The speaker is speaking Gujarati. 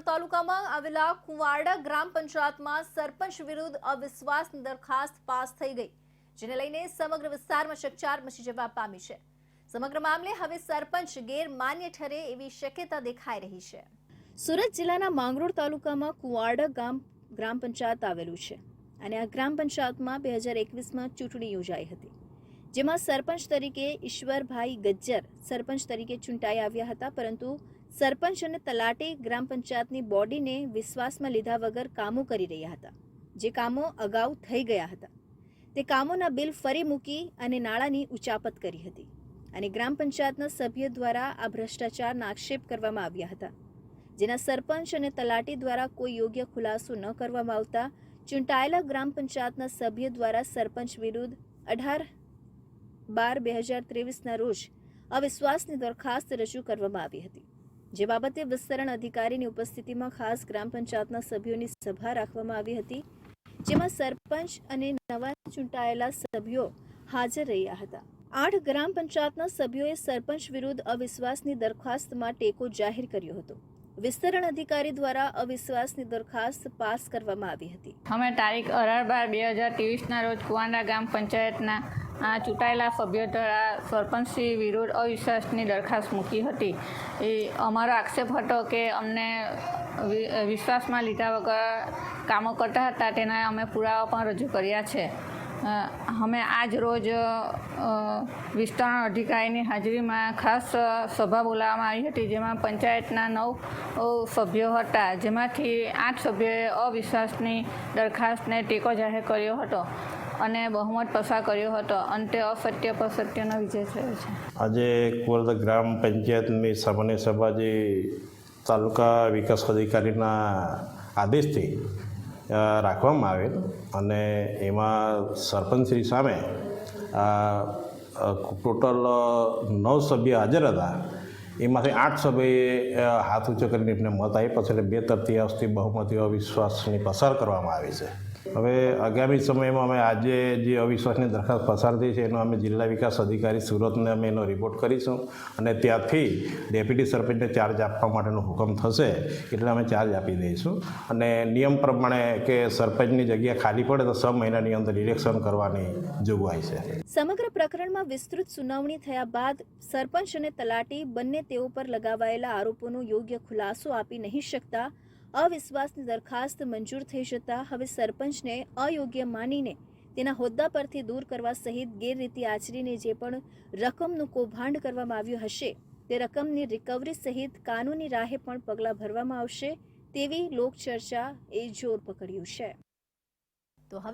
માંગરોળ તાલુકામાં આવેલા કુવાડા ગ્રામ પંચાયતમાં સરપંચ વિરુદ્ધ અવિશ્વાસની દરખાસ્ત પાસ થઈ ગઈ, જેને લઈને સમગ્ર વિસ્તારમાં ચકચાર મચી જવા પામી છે. સમગ્ર મામલે હવે સરપંચ ગેરમાન્ય ઠરે એવી શક્યતા દેખાઈ રહી છે. સુરત જિલ્લાના માંગરોળ તાલુકામાં કુવાડા ગામ, ગ્રામ પંચાયત આવેલું છે અને આ ગ્રામ પંચાયતમાં બે હજાર એકવીસમાં ચૂંટણી યોજાઈ હતી, જેમાં સરપંચ તરીકે ઈશ્વરભાઈ ગજ્જર સરપંચ તરીકે ચૂંટાઈ આવ્યા હતા, પરંતુ સરપંચ અને તલાટી ગ્રામ પંચાયતની બોડીને વિશ્વાસમાં લીધા વગર કામો કરી રહ્યા હતા. જે કામો અગાઉ થઈ ગયા હતા. તે કામોના બિલ ફરી મૂકી અને નાણાંની ઉચાપત કરી હતી અને ગ્રામ પંચાયતના સભ્ય દ્વારા આ ભ્રષ્ટાચારના આક્ષેપ કરવામાં આવ્યા હતા. જેના સરપંચ અને તલાટી દ્વારા કોઈ યોગ્ય ખુલાસો ન કરવામાં આવતા ચૂંટાયેલા ગ્રામ પંચાયતના સભ્ય દ્વારા સરપંચ વિરુદ્ધ અઢાર બાર બે હજાર ત્રેવીસના રોજ અવિશ્વાસની દરખાસ્ત રજૂ કરવામાં આવી હતી. જે બાબતે વિસ્તરણ અધિકારીની ઉપસ્થિતિમાં ખાસ ગ્રામ પંચાયતના સભ્યોની સભા રાખવામાં આવી હતી, જેમાં સરપંચ અને નવા ચૂંટાયેલા સભ્યો હાજર રહ્યા હતા. આઠ ગ્રામ પંચાયતના સભ્યોએ સરપંચ વિરુદ્ધ અવિશ્વાસની દરખાસ્તમાં ટેકો જાહેર કર્યો હતો. વિસ્તરણ અધિકારી દ્વારા અવિશ્વાસની દરખાસ્ત પાસ કરવામાં આવી હતી. અમે તારીખ અઢાર બાર બે હજાર ત્રેવીસના રોજ કુવાંડા ગામ પંચાયતના આ ચૂંટાયેલા સભ્યો દ્વારા સરપંચશ્રી વિરુદ્ધ અવિશ્વાસની દરખાસ્ત મૂકી હતી. એ અમારો આક્ષેપ હતો કે અમને વિશ્વાસમાં લીધા વગર કામો કરતા હતા, તેના અમે પુરાવા પણ રજૂ કર્યા છે. અમે આજ રોજ વિસ્તરણ અધિકારીની હાજરીમાં ખાસ સભા બોલાવવામાં આવી હતી, જેમાં પંચાયતના નવ સભ્યો હતા, જેમાંથી આઠ સભ્યોએ અવિશ્વાસની દરખાસ્તને ટેકો જાહેર કર્યો હતો. અને બહુમત પસાર કર્યો હતો. અંતે અસત્ય પર સત્યનો વિજય થયો છે. આજે કુવરદ ગ્રામ પંચાયતની સામાન્ય સભા જે તાલુકા વિકાસ અધિકારીના આદેશથી રાખવામાં આવેલ અને એમાં સરપંચશ્રી સામે ટોટલ નવ સભ્ય હાજર હતા. એમાંથી આઠ સભ્યએ હાથ ઊંચો કરીને એમને મત આપ્યો છે. એટલે બે તૃતીયાંશથી બહુમતી અવિશ્વાસની પસાર કરવામાં આવી છે. હવે આગામી સમયમાં અમે આજે જે અવિશ્વાસની દરખાસ્ત પસાર થઈ છે, એનો અમે જિલ્લા વિકાસ અધિકારી સુરતને અમે એનો રિપોર્ટ કરીશું અને ત્યાંથી ડેપ્યુટી સરપંચને ચાર્જ આપવા માટેનો હુકમ થશે એટલે અમે ચાર્જ આપી દઈશું. અને નિયમ પ્રમાણે કે સરપંચની જગ્યા ખાલી પડે તો છ મહિનાની અંદર ઇલેક્શન કરવાની જોગવાઈ છે. સમગ્ર પ્રકરણમાં વિસ્તૃત સુનાવણી થયા બાદ સરપંચ અને તલાટી બંને તેઓ પર લગાવાયેલા આરોપોનો યોગ્ય ખુલાસો આપી નહીં શકતા અવિશ્વાસની દરખાસ્ત મંજૂર થઈ જતા હવે સરપંચને અયોગ્ય માનીને તેના હોદ્દા પરથી દૂર કરવા સહિત ગેરરીતિ આચરીને જે પણ રકમનું કૌભાંડ કરવામાં આવ્યું હશે, તે રકમની રિકવરી સહિત કાનૂની રાહે પણ પગલાં ભરવામાં આવશે તેવી લોકચર્ચા એ જોર પકડ્યું છે.